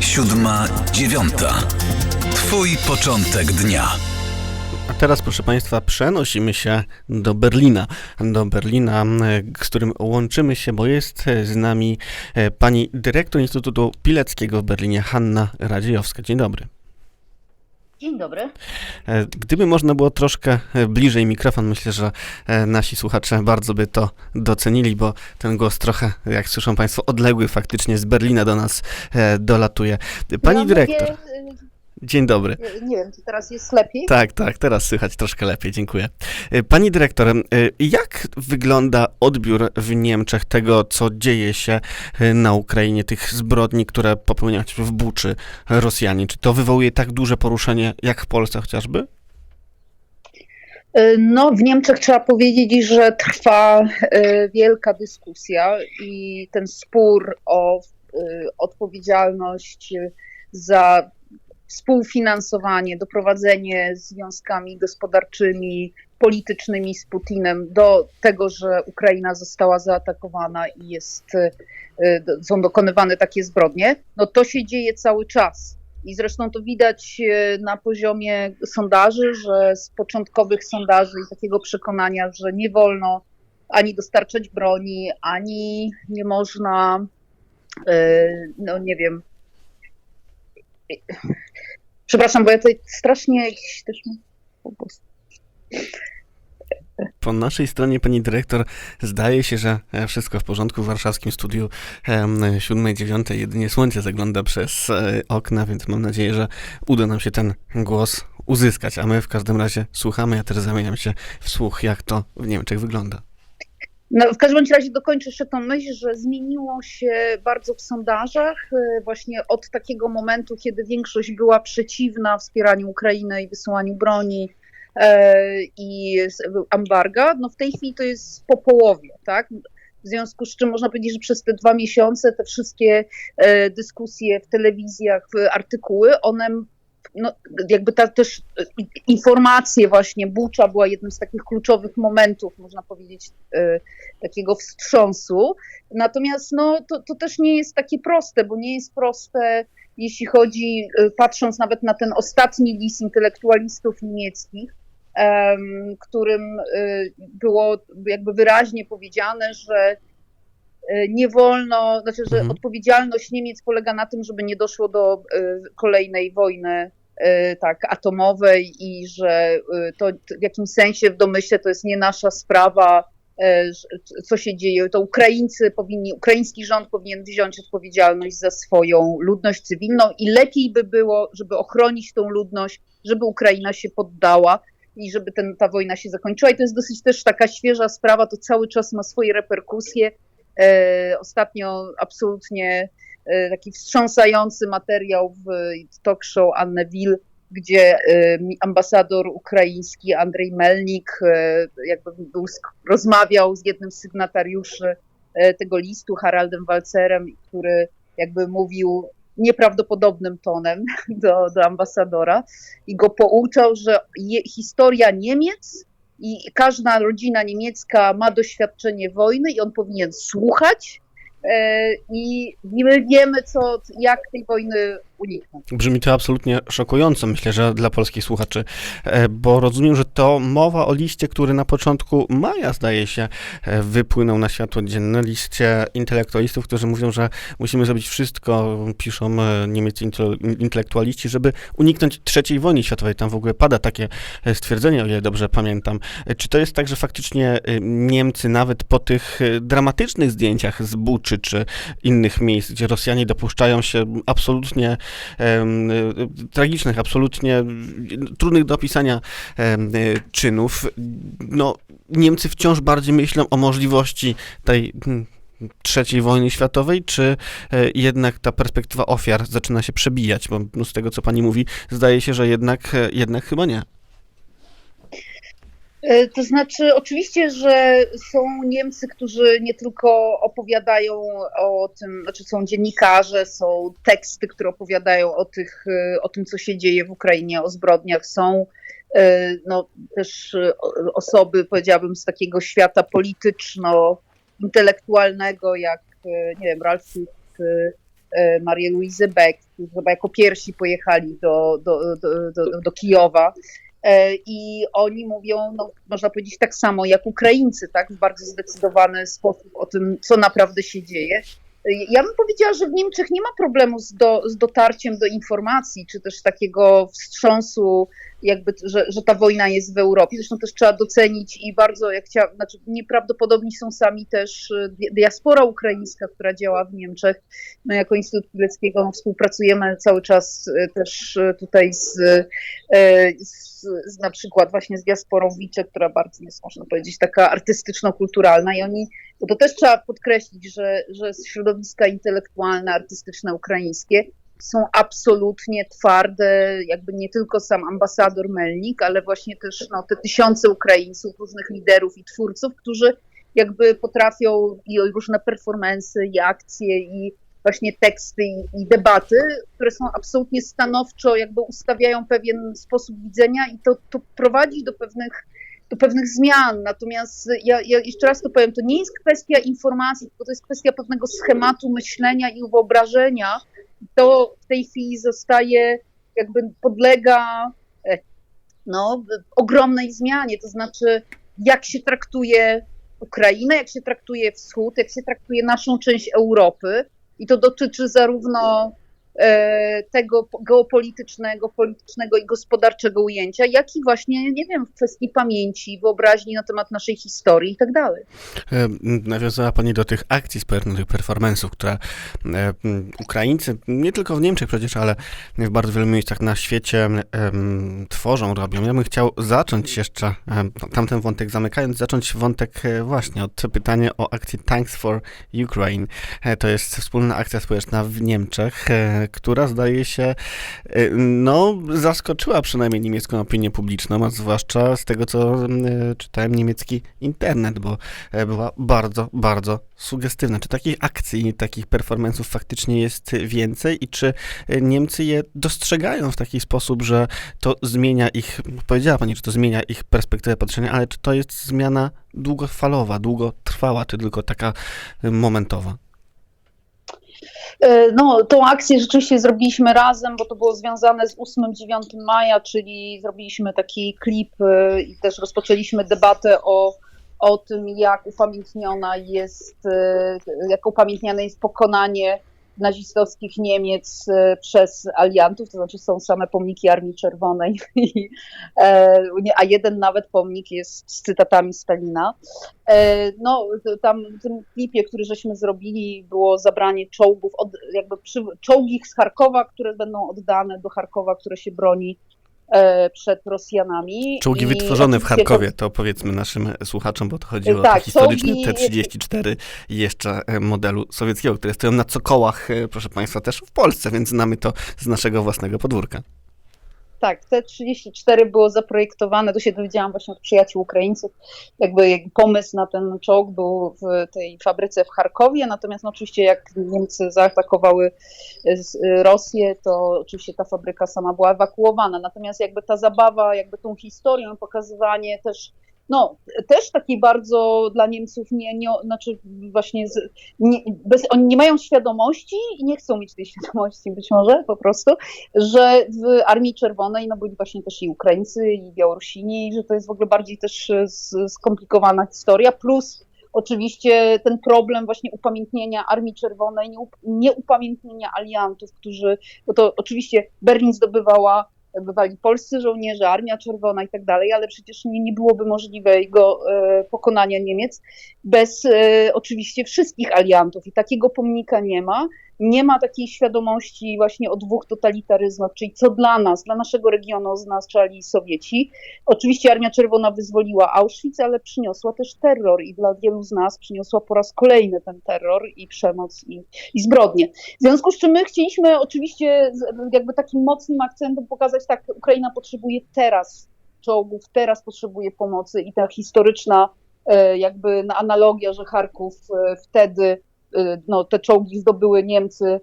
siódma, dziewiąta. Twój początek dnia. A teraz, proszę Państwa, przenosimy się do Berlina. Do Berlina, z którym łączymy się, bo jest z nami e, pani dyrektor Instytutu Pileckiego w Berlinie, Hanna Radziejowska. Dzień dobry. Dzień dobry. E, Gdyby można było troszkę e, bliżej mikrofon, myślę, że e, nasi słuchacze bardzo by to docenili, bo ten głos trochę, jak słyszą Państwo, odległy faktycznie z Berlina do nas dolatuje. Pani ja dyrektor, Mówię, dzień dobry. y, nie wiem, czy teraz jest lepiej? Tak, tak, teraz słychać troszkę lepiej, dziękuję. Y, Pani dyrektor, y, jak wygląda odbiór w Niemczech tego, co dzieje się na Ukrainie, tych zbrodni, które popełniają w Buczy Rosjanie? Czy to wywołuje tak duże poruszenie, jak w Polsce chociażby? No, w Niemczech trzeba powiedzieć, że trwa wielka dyskusja i ten spór o odpowiedzialność za współfinansowanie, doprowadzenie związkami gospodarczymi, politycznymi z Putinem do tego, że Ukraina została zaatakowana i jest, y, y, są dokonywane takie zbrodnie, no to się dzieje cały czas. I zresztą to widać e, na poziomie sondaży, że z początkowych sondaży i takiego przekonania, że nie wolno ani dostarczać broni, ani nie można, e, no nie wiem. Przepraszam, bo ja tutaj strasznie jakiś też mam. Po naszej stronie, pani dyrektor, zdaje się, że wszystko w porządku w warszawskim studiu em, 7-9. Jedynie słońce zagląda przez e, okna, więc mam nadzieję, że uda nam się ten głos uzyskać. A my w każdym razie słuchamy, ja też zamieniam się w słuch, jak to w Niemczech wygląda. No, w każdym razie dokończę jeszcze tą myśl, że zmieniło się bardzo w sondażach e, właśnie od takiego momentu, kiedy większość była przeciwna wspieraniu Ukrainy i wysyłaniu broni e, i embarga. No w tej chwili to jest po połowie, tak? W związku z czym można powiedzieć, że przez te dwa miesiące te wszystkie e, dyskusje w telewizjach, artykuły, one no, jakby ta też informacje właśnie, Bucza była jednym z takich kluczowych momentów, można powiedzieć, e, takiego wstrząsu. Natomiast no, to, to też nie jest takie proste, bo nie jest proste, jeśli chodzi, e, patrząc nawet na ten ostatni list intelektualistów niemieckich, em, którym e, było jakby wyraźnie powiedziane, że nie wolno, znaczy, że Mhm. odpowiedzialność Niemiec polega na tym, żeby nie doszło do kolejnej wojny tak, atomowej i że e, to w jakimś sensie w domyśle to jest nie nasza sprawa, że- co się dzieje. To Ukraińcy powinni, ukraiński rząd powinien wziąć odpowiedzialność za swoją ludność cywilną i lepiej by było, żeby ochronić tą ludność, żeby Ukraina się poddała i żeby ten, ta wojna się zakończyła. I to jest dosyć też taka świeża sprawa, to cały czas ma swoje reperkusje. Ostatnio absolutnie taki wstrząsający materiał w talk show Anne Will, gdzie e, ambasador ukraiński Andrzej Melnik e, jakby był, rozmawiał z jednym z sygnatariuszy e, tego listu, Haraldem Walcerem, który jakby mówił nieprawdopodobnym tonem do, do ambasadora i go pouczał, że je, historia Niemiec i każda rodzina niemiecka ma doświadczenie wojny i on powinien słuchać e, i my wiemy, co, jak tej wojny uniknąć. Brzmi to absolutnie szokująco, myślę, że dla polskich słuchaczy, e, bo rozumiem, że to mowa o liście, który na początku maja, zdaje się, e, wypłynął na światło dzienne, liście intelektualistów, którzy mówią, że musimy zrobić wszystko, piszą e, niemieccy intele- intelektualiści, żeby uniknąć trzeciej wojny światowej. Tam w ogóle pada takie stwierdzenie, o ile dobrze pamiętam. Czy to jest tak, że faktycznie Niemcy nawet po tych dramatycznych zdjęciach z Buczy czy innych miejsc, gdzie Rosjanie dopuszczają się absolutnie tragicznych, absolutnie trudnych do opisania czynów, no Niemcy wciąż bardziej myślą o możliwości tej mm, trzeciej wojny światowej, czy e, jednak ta perspektywa ofiar zaczyna się przebijać, bo z tego, co pani mówi, zdaje się, że jednak, e, jednak chyba nie. E, To znaczy, oczywiście, że są Niemcy, którzy nie tylko opowiadają o tym, znaczy są dziennikarze, są teksty, które opowiadają o, tych, e, o tym, co się dzieje w Ukrainie, o zbrodniach, są e, no, też osoby, powiedziałabym, z takiego świata polityczno-intelektualnego, jak, nie wiem, e, Marię Louise Beck, którzy chyba jako pierwsi pojechali do, do, do, do, do Kijowa. E, I oni mówią, no, można powiedzieć tak samo jak Ukraińcy, tak, w bardzo zdecydowany sposób o tym, co naprawdę się dzieje. E, Ja bym powiedziała, że w Niemczech nie ma problemu z, do, z dotarciem do informacji, czy też takiego wstrząsu, jakby, że, że ta wojna jest w Europie. Zresztą też trzeba docenić i bardzo, jak chciałam, znaczy nieprawdopodobni są sami też e, di- diaspora ukraińska, która działa w Niemczech. My jako Instytut Pileckiego współpracujemy cały czas też tutaj z, e, z, na przykład właśnie z diasporą Wicze, która bardzo jest, można powiedzieć, taka artystyczno-kulturalna i oni, bo to też trzeba podkreślić, że, że środowiska intelektualne, artystyczne ukraińskie są absolutnie twarde, jakby nie tylko sam ambasador Melnik, ale właśnie też no, te tysiące Ukraińców, różnych liderów i twórców, którzy jakby potrafią i różne performance i akcje i właśnie teksty i, i debaty, które są absolutnie stanowczo, jakby ustawiają pewien sposób widzenia i to, to prowadzi do pewnych, do pewnych zmian. Natomiast ja, ja jeszcze raz to powiem, to nie jest kwestia informacji, tylko to jest kwestia pewnego schematu myślenia i wyobrażenia. To w tej chwili zostaje, jakby podlega e, no, ogromnej zmianie, to znaczy jak się traktuje Ukrainę, jak się traktuje Wschód, jak się traktuje naszą część Europy. I to dotyczy zarówno tego po- geopolitycznego, politycznego i gospodarczego ujęcia, jak i właśnie, nie wiem, w kwestii pamięci, wyobraźni na temat naszej historii i tak dalej. E, Nawiązała Pani do tych akcji społecznych, performance'ów, które e, Ukraińcy, nie tylko w Niemczech przecież, ale w bardzo wielu miejscach na świecie tworzą, robią. Ja bym chciał zacząć jeszcze, tamten wątek zamykając, zacząć wątek e, właśnie od pytania o akcję Thanks for Ukraine. E, To jest wspólna akcja społeczna w Niemczech, e, która zdaje się, e, no, zaskoczyła przynajmniej niemiecką opinię publiczną, a zwłaszcza z tego, co e, czytałem niemiecki internet, bo e, była bardzo, bardzo sugestywna. Czy takich akcji, takich performance'ów faktycznie jest więcej i czy e, Niemcy je dostrzegają w taki sposób, że to zmienia ich, powiedziała Pani, że to zmienia ich perspektywę patrzenia, ale czy to jest zmiana długofalowa, długotrwała, czy tylko taka e, momentowa? E, No, tą akcję rzeczywiście zrobiliśmy razem, bo to było związane z 8-9 maja, czyli zrobiliśmy taki klip e, i też rozpoczęliśmy debatę o, o tym, jak upamiętniona jest, e, jak upamiętniane jest pokonanie nazistowskich Niemiec e, przez aliantów, to znaczy są same pomniki Armii Czerwonej, e, a jeden nawet pomnik jest z cytatami Stalina. E, No, tam w tym klipie, który żeśmy zrobili, było zabranie czołgów, od, jakby przy, czołgi z Charkowa, które będą oddane do Charkowa, które się broni przed Rosjanami. Czołgi wytworzone w Charkowie, to powiedzmy naszym słuchaczom, bo to chodzi o Tak, te historyczne czołgi- T-34 i jeszcze e, modelu sowieckiego, które stoją na cokołach, e, proszę Państwa, też w Polsce, więc znamy to z naszego własnego podwórka. Tak, T-34 było zaprojektowane, to się dowiedziałam właśnie od przyjaciół Ukraińców, jakby pomysł na ten czołg był w tej fabryce w Charkowie, natomiast no oczywiście jak Niemcy zaatakowały z- Rosję, to oczywiście ta fabryka sama była ewakuowana, natomiast jakby ta zabawa, jakby tą historią, pokazywanie też no, też takiej bardzo dla Niemców nie, nie znaczy właśnie z, nie, bez, oni nie mają świadomości i nie chcą mieć tej świadomości być może po prostu, że w Armii Czerwonej no byli właśnie też i Ukraińcy, i Białorusini, że to jest w ogóle bardziej też e, skomplikowana historia, plus oczywiście ten problem właśnie upamiętnienia Armii Czerwonej, nie, up- nie upamiętnienia aliantów, którzy, bo to oczywiście Berlin zdobywała bywali polscy żołnierze, Armia Czerwona i tak dalej, ale przecież nie, nie byłoby możliwego e, pokonania Niemiec bez e, oczywiście wszystkich aliantów i takiego pomnika nie ma nie ma takiej świadomości właśnie o dwóch totalitaryzmach, czyli co dla nas, dla naszego regionu oznaczali Sowieci. Oczywiście Armia Czerwona wyzwoliła Auschwitz, ale przyniosła też terror i dla wielu z nas przyniosła po raz kolejny ten terror i przemoc i, i zbrodnie. W związku z czym my chcieliśmy oczywiście jakby takim mocnym akcentem pokazać, tak, Ukraina potrzebuje teraz czołgów, teraz potrzebuje pomocy i ta historyczna e, jakby analogia, że Charków e, wtedy no, te czołgi zdobyły Niemcy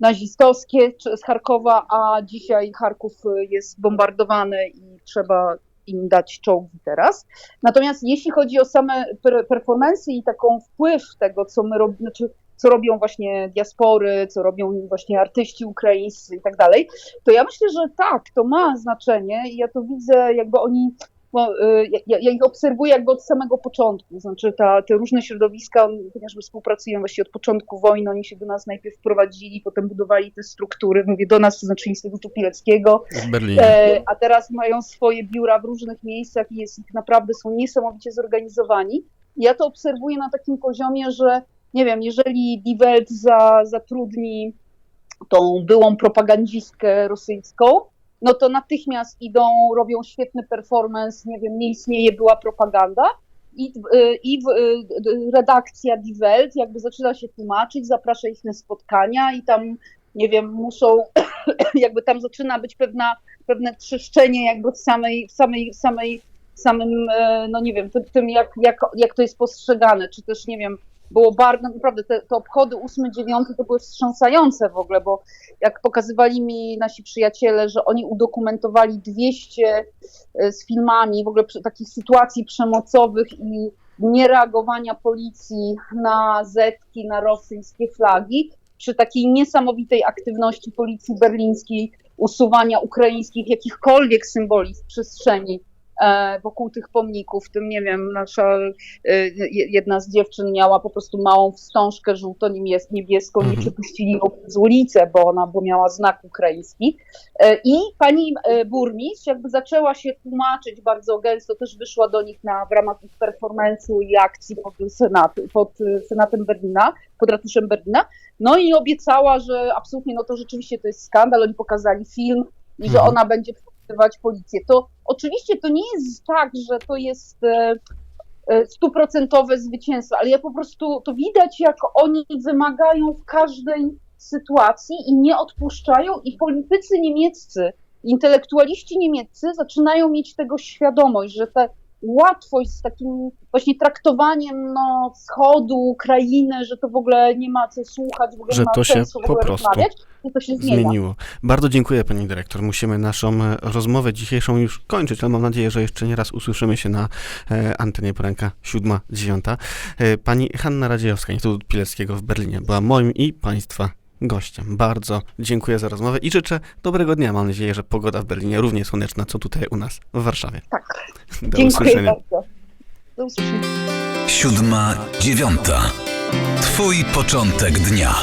nazistowskie z Charkowa, a dzisiaj Charków y, jest bombardowany i trzeba im dać czołgi teraz. Natomiast jeśli chodzi o same per- performance i taką wpływ tego, co my robimy, znaczy co robią właśnie diaspory, co robią właśnie artyści ukraińscy i tak dalej, to ja myślę, że tak, to ma znaczenie i ja to widzę, jakby oni bo, y, ja, ja ich obserwuję jakby od samego początku, znaczy ta, te różne środowiska, on- ponieważ my współpracujemy właściwie od początku wojny, oni się do nas najpierw wprowadzili, potem budowali te struktury, mówię do nas, to znaczy Instytutu Pileckiego, e, a teraz mają swoje biura w różnych miejscach i jest ich naprawdę, są niesamowicie zorganizowani. Ja to obserwuję na takim poziomie, że nie wiem, jeżeli Die Welt za, zatrudni tą byłą propagandistkę rosyjską, no to natychmiast idą, robią świetny performance, nie wiem, nie istnieje była propaganda i, y, i y, redakcja Die Welt jakby zaczyna się tłumaczyć, zaprasza ich na spotkania i tam, nie wiem, muszą, jakby tam zaczyna być pewna, pewne trzeszczenie jakby w samej, w samej, samej, samym, e, no nie wiem, tym jak, jak, jak to jest postrzegane, czy też, nie wiem, było bardzo, naprawdę te, te obchody 8-9 to były wstrząsające w ogóle, bo jak pokazywali mi nasi przyjaciele, że oni udokumentowali 200 e, z filmami w ogóle takich sytuacji przemocowych i niereagowania policji na zetki, na rosyjskie flagi, przy takiej niesamowitej aktywności policji berlińskiej, usuwania ukraińskich jakichkolwiek symboli z przestrzeni wokół tych pomników, w tym, nie wiem, nasza e, je- jedna z dziewczyn miała po prostu małą wstążkę żółto-niebieską, nie Mhm. przepuścili ją przez ulicę, bo ona bo miała znak ukraiński. E, I pani e, burmistrz jakby zaczęła się tłumaczyć bardzo gęsto, też wyszła do nich na, w ramach ich performance'u i akcji pod, senat, pod e, Senatem Berlina, pod ratuszem Berlina, no i obiecała, że absolutnie, no to rzeczywiście to jest skandal, oni pokazali film i że Mhm. ona będzie wpływać policję. To oczywiście to nie jest tak, że to jest e, e, stuprocentowe zwycięstwo, ale ja po prostu to widać, jak oni wymagają w każdej sytuacji i nie odpuszczają i politycy niemieccy, intelektualiści niemieccy zaczynają mieć tego świadomość, że ta łatwość z takim właśnie traktowaniem no, wschodu, Ukrainy, że to w ogóle nie ma co słuchać, w ogóle Że nie ma to się po prostu to się zmienia. Zmieniło. Bardzo dziękuję pani dyrektor. Musimy naszą e, rozmowę dzisiejszą już kończyć, ale mam nadzieję, że jeszcze nie raz usłyszymy się na e, antenie poranka siódma, dziewiąta. E, pani Hanna Radziejowska, Instytut Pileckiego w Berlinie, była moim i państwa gościem. Bardzo dziękuję za rozmowę i życzę dobrego dnia. Mam nadzieję, że pogoda w Berlinie równie słoneczna, co tutaj u nas w Warszawie. Tak, Do dziękuję usłyszenia. bardzo. Do usłyszenia. Siódma, dziewiąta. Twój początek dnia.